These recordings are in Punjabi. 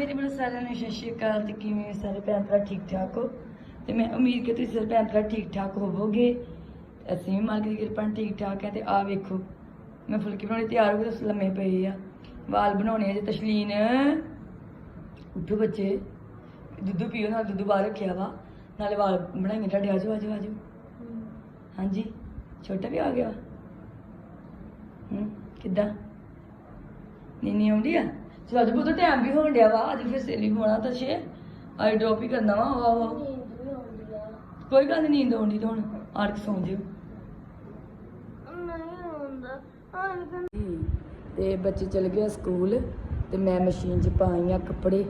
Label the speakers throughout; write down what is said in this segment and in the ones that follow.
Speaker 1: ਮੇਰੇ ਵੱਲੋਂ ਸਾਰਿਆਂ ਨੂੰ ਸਤਿ ਸ਼੍ਰੀ ਅਕਾਲ ਤੇ ਕਿਵੇਂ ਸਾਰੇ ਭੈਣ ਭਰਾ, ਠੀਕ ਠਾਕ ਹੋ? ਤੇ ਮੈਂ ਉਮੀਦ ਕਿ ਤੁਸੀਂ ਸਾਰੇ ਭੈਣ ਭਰਾ ਠੀਕ ਠਾਕ ਹੋਵੋਗੇ। ਤੇ ਅਸੀਂ ਵੀ ਮਾਲਕ ਦੀ ਕਿਰਪਾ ਨਾਲ ਠੀਕ ਠਾਕ ਹੈ ਤੇ ਆ ਵੇਖੋ, ਮੈਂ ਫੁਲਕੇ ਬਣਾਉਣੇ ਤਿਆਰ ਹੋ ਗਏ ਲੰਮੇ ਪਏ ਆ। ਵਾਲ ਬਣਾਉਣੇ ਆ ਜੇ ਤਸ਼ਲੀਨ। ਉੱਠੋ ਬੱਚੇ, ਦੁੱਧ ਪੀਓ, ਨਾਲ ਦੁੱਧ ਬਾਹਰ ਰੱਖਿਆ ਵਾ। ਨਾਲੇ ਵਾਲ ਬਣਾਈਏ ਤੁਹਾਡੇ, ਆਜੋ ਆਜੋ ਆਜੋ। ਹਾਂਜੀ, ਛੋਟਾ ਵੀ ਆ ਗਿਆ। ਹੂੰ, ਕਿੱਦਾਂ? ਨੀਨੀ ਆਉਂਦੀ ਆ? ਚਲ ਅੱਜ ਬਹੁਤ ਟਾਈਮ ਵੀ ਹੋਣ ਡਿਆ ਵਾ, ਅੱਜ ਫਿਰ ਸੇਲੀ ਹੋਣਾ ਤਾਂ ਛੇ। ਆਈ ਡ੍ਰੌਪ ਹੀ ਕਰਨਾ ਵਾ ਵਾ ਵਾ ਕੋਈ ਗੱਲ ਨਹੀਂ ਨੀਂਦ ਆਉਂਦੀ ਤਾਂ ਹੁਣ ਆੜ ਕੇ ਸੌਂ ਜਿਓ। ਤੇ ਬੱਚੇ ਚਲ ਗਏ ਸਕੂਲ, ਤੇ ਮੈਂ ਮਸ਼ੀਨ 'ਚ ਪਾਈ ਪਾਈਆਂ ਕੱਪੜੇ।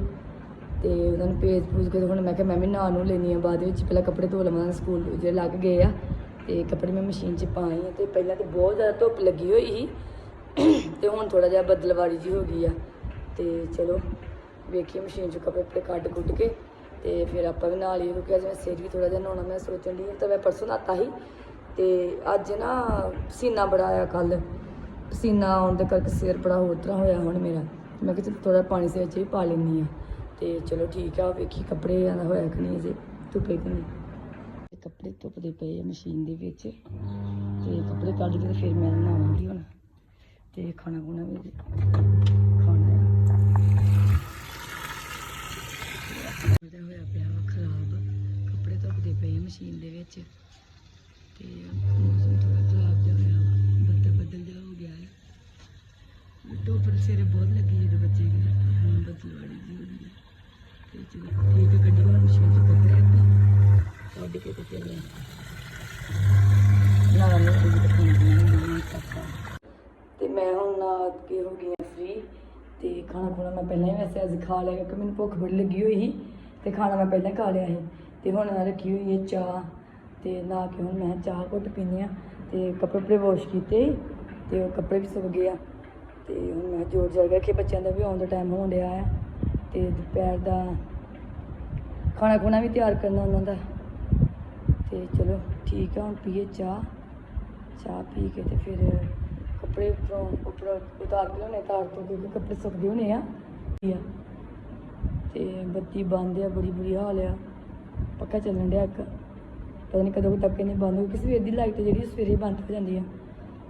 Speaker 1: ਤੇ ਉਹਨਾਂ ਨੂੰ ਭੇਜ ਭੂਜ ਕੇ ਤੇ ਹੁਣ ਮੈਂ ਕਿਹਾ, ਮੈਂ ਵੀ ਨਹਾ ਨੂੰ ਲੈਣੀ ਆ ਬਾਅਦ ਵਿੱਚ, ਪਹਿਲਾਂ ਕੱਪੜੇ ਧੋ ਲਵਾਂ, ਸਕੂਲ ਜਿਹੜੇ ਲੱਗ ਗਏ ਆ। ਤੇ ਕੱਪੜੇ ਮੈਂ ਮਸ਼ੀਨ 'ਚ ਪਾਏ ਆ, ਤੇ ਪਹਿਲਾਂ ਤੇ ਬਹੁਤ ਜ਼ਿਆਦਾ ਧੁੱਪ ਲੱਗੀ ਹੋਈ ਸੀ। ਤੇ ਹੁਣ ਥੋੜਾ ਜਿਹਾ ਬਦਲਵਾੜੀ ਜੀ ਹੋ ਗਈ ਆ। ਤੇ ਚਲੋ ਵੇਖੀ ਮਸ਼ੀਨ 'ਚੋਂ ਕੱਪੜੇ ਕੱਪੜੇ ਕੱਢ ਕੁੱਟ ਕੇ ਤੇ ਫਿਰ ਆਪਾਂ ਵੀ ਨਾਲ ਹੀ ਕਿਉਂਕਿ ਅੱਜ ਮੈਂ ਸਿਰ ਵੀ ਥੋੜਾ ਜਿਹਾ ਨਹਾਉਣਾ ਮੈਂ ਸੋਚਣ ਦੀ ਤਾਂ ਮੈਂ ਪਰਸੋਂ ਨਹਾਤਾ ਸੀ ਤੇ ਅੱਜ ਨਾ ਪਸੀਨਾ ਬੜਾ ਆਇਆ ਕੱਲ ਪਸੀਨਾ ਆਉਣ ਦੇ ਕਰਕੇ ਸਿਰ ਬੜਾ ਹੋਰ ਤਰ੍ਹਾਂ ਹੋਇਆ ਹੁਣ ਮੇਰਾ। ਮੈਂ ਕਿਹਾ ਥੋੜਾ ਪਾਣੀ ਸਿਰ 'ਚ ਵੀ ਪਾ ਲੈਂਦੀ ਆ ਤੇ ਚਲੋ ਠੀਕ ਆ, ਵੇਖੀ ਕੱਪੜੇ ਆਂਦਾ ਹੋਇਆ ਕਿ ਨਹੀਂ ਜੇ, ਧੁੱਪੇ ਕਿ ਨਹੀਂ। ਕੱਪੜੇ ਧੁੱਪਦੇ ਪਏ ਆ ਮਸ਼ੀਨ ਦੇ ਵਿੱਚ। ਤੇ ਕੱਪੜੇ ਕੱਢ ਕੇ ਫਿਰ ਮੈਂ ਨਹਾਵਾਂਗੀ ਹੁਣ। ਤੇ ਖਾਣਾ ਖੁਣਾ ਵੀ ਖਾਣਾ ਆ ਉਹਦਾ ਹੋਇਆ ਪਿਆ ਵਾ ਖਰਾਬ ਕੱਪੜੇ ਧੁੱਪਦੇ ਪਏ ਮਸ਼ੀਨ ਦੇ ਵਿੱਚ। ਤੇ ਮੌਸਮ ਥੋੜਾ ਖਰਾਬ ਜਿਹਾ ਹੋਇਆ ਬੱਦਲ ਬੱਦਲ ਜਿਹਾ ਹੋ ਗਿਆ ਹੈ। ਧੁੱਪ ਸਿਰੇ ਬਹੁਤ ਲੱਗੀ ਜਦੋਂ ਬੱਚੇ ਗਏ ਹੁਣ ਬੱਦਲਵਾੜੀ ਜੀ ਹੋ ਗਈ ਹੈ। ਤੇ ਚਲੋ ਠੀਕ ਗੱਡੀ ਵਾਲਾ ਮਸ਼ੀਨ ਚ ਕੱਪੜੇ ਆਪਾਂ ਕੱਢ ਕੇ ਤੇ ਫਿਰ ਨਾ ਨਾ ਇਹ ਤੇ ਮੈਂ ਹੁਣ ਨਾ ਕੇ ਹੋ ਗਈ ਫ੍ਰੀ ਤੇ ਖਾਣਾ ਖੁਣਾ ਮੈਂ ਪਹਿਲਾਂ ਹੀ ਵੈਸੇ ਅੱਜ ਖਾ ਲਿਆ, ਕਿਉਂਕਿ ਮੈਨੂੰ ਭੁੱਖ ਬੜੀ ਲੱਗੀ ਹੋਈ ਸੀ। ਤੇ ਖਾਣਾ ਮੈਂ ਪਹਿਲਾਂ ਖਾ ਲਿਆ ਸੀ। ਤੇ ਹੁਣ ਰੱਖੀ ਹੋਈ ਹੈ ਚਾਹ ਤੇ ਨਾ ਕਿ ਹੁਣ ਮੈਂ ਚਾਹ ਘੁੱਟ ਪੀਂਦੀ ਆ ਤੇ ਕੱਪੜੇ ਕੱਪੜੇ ਵਾਸ਼ ਕੀਤੇ ਸੀ ਤੇ ਉਹ ਕੱਪੜੇ ਵੀ ਸੁੱਕ ਗਏ ਆ ਤੇ ਹੁਣ ਮੈਂ ਜੋੜ ਜੜ ਕੇ ਬੱਚਿਆਂ ਦਾ ਵੀ ਆਉਣ ਦਾ ਟਾਈਮ ਹੋਣ ਡਿਆ ਆ ਤੇ ਦੁਪਹਿਰ ਦਾ ਖਾਣਾ ਖੁਣਾ ਵੀ ਤਿਆਰ ਕਰਨਾ ਉਹਨਾਂ ਦਾ। ਤੇ ਚਲੋ ਠੀਕ ਆ, ਹੁਣ ਪੀਏ ਚਾਹ। ਚਾਹ ਪੀ ਕੇ ਤੇ ਫਿਰ ਕੱਪੜੇ ਉੱਪਰੋਂ ਉੱਪਰ ਉਤਾਰ ਕੇ ਲਿਆਉਣੇ ਤਾਰ ਤੋਂ ਕਿਉਂਕਿ ਕੱਪੜੇ ਸੁੱਕਦੇ ਹੋਣੇ ਆ ਠੀਕ ਆ। ਤੇ ਬੱਤੀ ਬੰਦ ਆ, ਬੜੀ ਬੁਰੀ ਹਾਲ ਆ। ਪੱਕਾ ਚੱਲਣ ਡਿਆ ਇੱਕ। ਪਤਾ ਨਹੀਂ ਕਦੋਂ ਕੁ ਤੱਕ ਇਹਨੇ ਬੰਦ ਹੋ ਕਿਉਂਕਿ ਸਵੇਰ ਦੀ ਲਾਈਟ ਜਿਹੜੀ ਸਵੇਰੇ ਬੰਦ ਹੋ ਜਾਂਦੀ ਆ।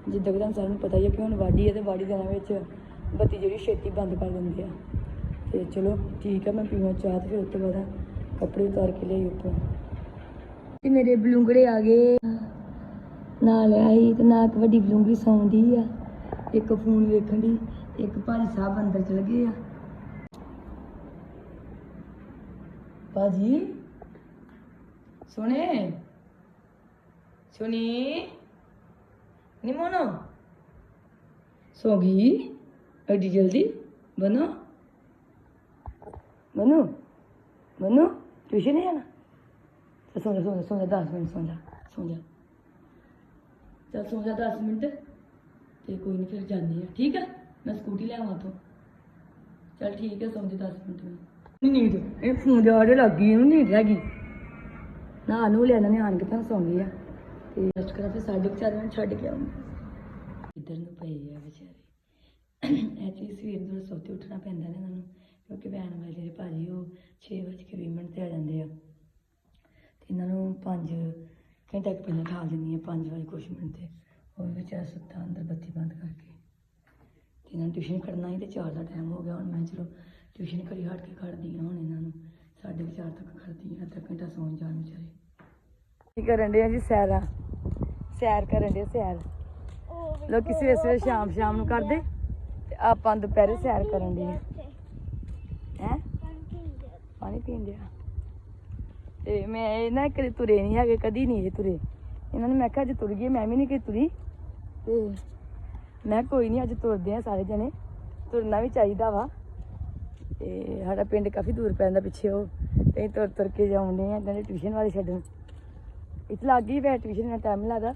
Speaker 1: ਜਿੱਦਾਂ ਕਿ ਤੁਹਾਨੂੰ ਸਾਰਿਆਂ ਨੂੰ ਪਤਾ ਹੀ ਆ ਕਿ ਹੁਣ ਵਾਢੀ ਹੈ ਤੇ ਵਾਢੀ ਦਿਨਾਂ ਵਿੱਚ ਬੱਤੀ ਜਿਹੜੀ ਛੇਤੀ ਬੰਦ ਕਰ ਦਿੰਦੇ ਆ। ਤੇ ਚਲੋ ਠੀਕ ਆ, ਮੈਂ ਪੀਵਾਂ ਚਾਹ ਤੇ ਫਿਰ ਉਸ ਤੋਂ ਬਾਅਦ ਕੱਪੜੇ ਉਤਾਰ ਕੇ ਲਿਆਈ ਉੱਪਰੋਂ ਤੇ ਮੇਰੇ ਬਲੂੰਗੜੇ ਆ ਗਏ। ਨਾਲ ਆਈ ਤੇ ਨਾਲ ਇੱਕ ਵੱਡੀ ਬਲੂੰਗੜੀ ਸੌਂਦੀ ਆ। ਇੱਕ ਫੋਨ ਵੇਖਣ ਦੀ ਇੱਕ ਭਾਜੀ ਸਾਹਿਬ ਅੰਦਰ ਚਲ ਗਏ ਆ। ਭਾਜੀ? ਸੁਣੇ ਸੁਣੀ ਨੀ ਮੋਨੋ ਸੋ ਗਈ ਐਡੀ ਜਲਦੀ ਬਨੋ ਮਨੂ ਮਨੂ ਟਿਊਸ਼ਨ ਨਹੀਂ ਜਾਣਾ ਚੱਲ ਸੌਂ ਜਾ ਸੌਂ ਜਾ ਸੌਂ ਜਾ 10 ਮਿੰਟ ਸੌਂ ਜਾ ਸੌਂ ਜਾ ਚੱਲ ਸੌਂ ਜਾ 10 ਮਿੰਟ ਤੇ ਕੋਈ ਨਹੀਂ ਫਿਰ ਜਾਂਦੀ ਆ ਠੀਕ ਆ ਮੈਂ ਸਕੂਟੀ ਲੈ ਆਵਾਂ ਤੋਂ ਚੱਲ ਠੀਕ ਹੈ ਸੌਂ ਜਾ 10 ਮਿੰਟ ਮੈਂ ਨੀਂਦ ਇਹ ਫੋਨ ਦੇ ਆੜੇ ਲੱਗੀ ਇਹਨੂੰ ਨੀਂਦ ਹੈਗੀ ਨਾ ਨੂੰ ਲਿਆ, ਨੇ ਆਣ ਕੇ ਤਾਂ ਸੌਂ ਗਈ ਆ। ਤੇ ਅੱਜ ਕਰਾ ਫਿਰ ਸਾਢੇ ਕੁ ਚਾਰ ਵਜੇ ਛੱਡ ਕੇ ਆਉਂਗੀ ਇੱਧਰ ਨੂੰ ਪਏ ਆ ਵਿਚਾਰੇ। ਐਕਚੁਅਲੀ ਸਵੇਰ ਨੂੰ ਸੌਤੇ ਉੱਠਣਾ ਪੈਂਦਾ ਨਾ ਇਹਨਾਂ ਨੂੰ, ਕਿਉਂਕਿ ਵੈਨ ਵਾਲੇ ਜਿਹੜੇ ਭਾਜੀ ਉਹ 6 ਵਜੇ ਕੇ 20 ਮਿੰਟ ਤੇ ਆ ਜਾਂਦੇ ਆ। ਤੇ ਇਹਨਾਂ ਨੂੰ 5 ਘੰਟੇ ਕੁ ਪਹਿਲਾਂ ਠਾਲ ਦਿੰਦੀ ਆ 5 ਵਜੇ ਕੁਛ ਮਿੰਟ ਤੇ। ਉਹ ਵੀ ਵਿਚਾਰਾ ਸੁੱਤਾ ਅੰਦਰ ਬੱਤੀ ਬੰਦ ਕਰਕੇ। ਤੇ ਇਹਨਾਂ ਨੂੰ ਟਿਊਸ਼ਨ ਕਰਨਾ ਹੀ ਤੇ 4 ਦਾ ਟਾਈਮ ਹੋ ਗਿਆ ਹੁਣ ਮੈਂ ਚਲੋ, ਟਿਊਸ਼ਨ ਕਰੀ ਹਟ ਕੇ ਖੜਦੀ ਹਾਂ ਹੁਣ ਇਹਨਾਂ ਨੂੰ। ਸਾਢੇ ਕੁ ਤੱਕ ਖੜਦੀ ਆ ਅੱਧਾ ਘੰਟਾ ਸੌਣ ਜਾਣ ਵਿਚਾਰੇ। ਕੀ ਕਰਨ ਦੇ ਆ ਜੀ ਸੈਰਾਂ ਸੈਰ ਕਰਨ ਦੇ ਸੈਰ। ਲੋਕੀ ਸਵੇਰੇ ਸਵੇਰੇ ਸ਼ਾਮ ਸ਼ਾਮ ਨੂੰ ਕਰਦੇ? ਤੇ ਆਪਾਂ ਦੁਪਹਿਰੇ ਸੈਰ ਕਰਨ ਦੇ ਹੈ? ਪਾਣੀ ਪੀਂਦੇ ਆ। ਤੇ ਮੈਂ ਇਹ ਨਾ ਕਦੇ ਤੁਰੇ ਨਹੀਂ ਹੈਗੇ, ਕਦੀ ਨਹੀਂ ਇਹ ਤੁਰੇ। ਇਹਨਾਂ ਨੇ ਮੈਂ ਕਿਹਾ, ਅੱਜ ਤੁਰ ਗਏ ਮੈਂ ਵੀ ਨਹੀਂ ਕਿ ਤੁਰੀ। ਤੇ ਮੈਂ ਕੋਈ ਨਹੀਂ ਅੱਜ ਤੁਰਦੇ ਆ ਸਾਰੇ ਜਣੇ। ਤੁਰਨਾ ਵੀ ਚਾਹੀਦਾ ਵਾ। ਤੇ ਸਾਡਾ ਪਿੰਡ ਕਾਫੀ ਦੂਰ ਪੈਂਦਾ ਪਿੱਛੇ ਉਹ, ਤੇ ਅਸੀਂ ਤੁਰ ਤੁਰ ਕੇ ਜਾਉਂਦੇ ਆ ਕਹਿੰਦੇ ਟਿਊਸ਼ਨ ਵਾਲੇ ਛੱਡਣ। ਇੱਥੇ ਲੱਗ ਗਈ ਵੈ ਟਿਊਸ਼ਨ ਦਾ ਟਾਈਮ ਲੱਗਦਾ।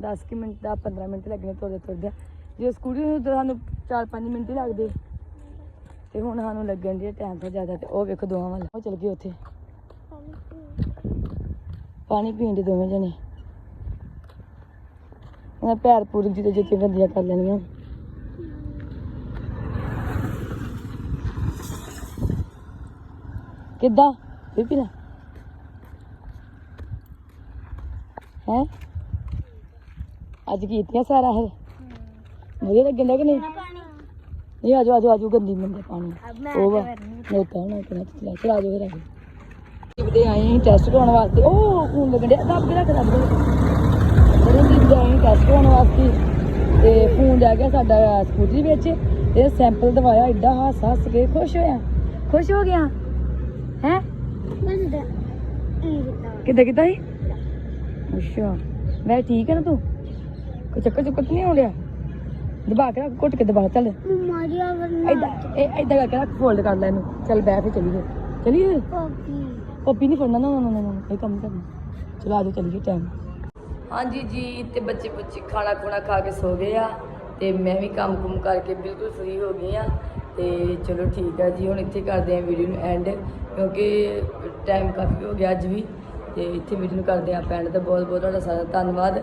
Speaker 1: 10 ਕੁ ਮਿੰਟ ਦਾ 15 ਮਿੰਟ ਲੱਗਣੇ ਤੁਰਦੇ ਤੁਰਦੇ। ਜੇ ਸਕੂਟੀ ਨੂੰ ਤਾਂ ਸਾਨੂੰ 4-5 ਮਿੰਟ ਹੀ ਲੱਗਦੇ। ਤੇ ਹੁਣ ਸਾਨੂੰ ਲੱਗਣ ਦੀ ਟਾਈਮ ਤੋਂ ਜ਼ਿਆਦਾ, ਤੇ ਉਹ ਵੇਖੋ ਦੋਵਾਂ ਵੱਲ। ਉਹ ਚਲ ਗਏ ਉੱਥੇ। ਪਾਣੀ ਪੀਣ ਦੇ ਦੋਵੇਂ ਜਣੇ। ਉਹਨਾਂ ਪੈਰ ਪੂਰ ਜਿੱਤੇ ਜਿੱਤੇ ਗੰਦੀਆਂ ਕਰ ਲੈਣੀਆਂ। ਕਿੱਦਾਂ? ਵੀ ਪੀਣਾ ਹੈ? ਅੱਜ ਕੀਤੀਆਂ ਸਾਰਾ ਹੈ ਵਧੀਆ ਲੱਗਣ ਦਾ ਕਿ ਨਹੀਂ? ਨਹੀਂ ਆਜੋ ਆਜੋ ਆਜੋ ਗੰਦੀ ਮੰਦੇ ਪਾਣੀ। ਉਹ ਵਾ ਨੋਤਾ ਹੋਣਾ ਕਿ ਨਾ ਚਲਾ ਚਲਾ ਆਜੋ ਫਿਰ ਆਜੋ ਆਏ ਸੀ ਟੈਸਟ ਕਰਾਉਣ ਵਾਸਤੇ। ਉਹ ਖੂਨ ਲੱਗਣ ਡਿਆ ਦੱਬ ਕੇ ਰੱਖ ਦੱਬ ਕੇ ਬੜੇ ਜਿਬਦੇ ਆਏ ਟੈਸਟ ਕਰਾਉਣ ਵਾਸਤੇ ਤੇ ਫੋਨ ਜਾ ਗਿਆ ਸਾਡਾ ਸਕੂਟਰੀ ਵਿੱਚ। ਇਹ ਸੈਂਪਲ ਦਵਾਇਆ ਐਡਾ ਹੱਸ ਹੱਸ ਕੇ ਖੁਸ਼ ਹੋਇਆ। ਖੁਸ਼ ਹੋ ਗਿਆ? ਹੈ? ਕਿੱਦਾਂ ਕਿੱਦਾਂ ਸੀ? ਅੱਛਾ। ਮੈਂ ਠੀਕ ਹੈ ਨਾ ਤੂੰ? ਕੋਈ ਚੱਕਰ ਚੁੱਕਰ ਤਾਂ ਨਹੀਂ ਹੋ ਰਿਹਾ ਦਬਾ ਕੇ ਰੱਖ ਘੁੱਟ ਕੇ ਦਬਾ ਚੱਲ। ਏਦਾਂ ਇਹ ਏਦਾਂ ਕਰਕੇ ਰੱਖ ਫੋਲਡ ਕਰ ਲੈ ਇਹਨੂੰ। ਚੱਲ ਬੈਠ ਕੇ ਚਲੀਏ। ਚਲੀਏ? ਪੱਪੀ ਨਹੀਂ ਫੜਨਾ ਨਾ ਨਾ ਨਾ ਨਾ ਇਹ ਕੰਮ ਕਰਨਾ। ਚਲੋ ਆਜੋ ਚਲੀਏ ਟਾਈਮ ਹਾਂਜੀ ਜੀ ਤੇ ਬੱਚੇ ਬੱਚੇ ਖਾਣਾ ਖੁਣਾ ਖਾ ਕੇ ਸੋ ਗਏ ਆ। ਤੇ ਮੈਂ ਵੀ ਕੰਮ ਕੁਮ ਕਰਕੇ ਬਿਲਕੁਲ ਫ੍ਰੀ ਹੋ ਗਈ ਆ। ਤੇ ਚਲੋ ਠੀਕ ਆ ਜੀ, ਹੁਣ ਇੱਥੇ ਕਰਦੇ ਆ ਵੀਡੀਓ ਨੂੰ ਐਂਡ ਕਿਉਂਕਿ ਟਾਈਮ ਕਾਫੀ ਹੋ ਗਿਆ ਅੱਜ ਵੀ, ਤੇ ਇੱਥੇ ਵੀਡੀਓ ਨੂੰ ਕਰਦੇ ਆ ਐਂਡ ਤਾਂ ਬਹੁਤ ਬਹੁਤ ਤੁਹਾਡਾ ਸਾਰਾ ਧੰਨਵਾਦ।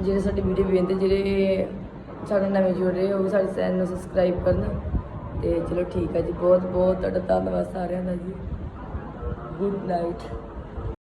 Speaker 1: ਜਿਹੜੇ ਸਾਡੀ ਵੀਡੀਓ ਵੇਖਦੇ, ਜਿਹੜੇ ਸਾਡੇ ਨਵੇਂ ਜੁੜ ਰਹੇ ਹੋ ਸਾਡੇ ਚੈਨਲ ਨੂੰ ਸਬਸਕ੍ਰਾਈਬ ਕਰਨ। ਤੇ ਚਲੋ ਠੀਕ ਆ ਜੀ, ਬਹੁਤ ਬਹੁਤ ਤੁਹਾਡਾ ਧੰਨਵਾਦ ਸਾਰਿਆਂ ਦਾ ਜੀ। Good night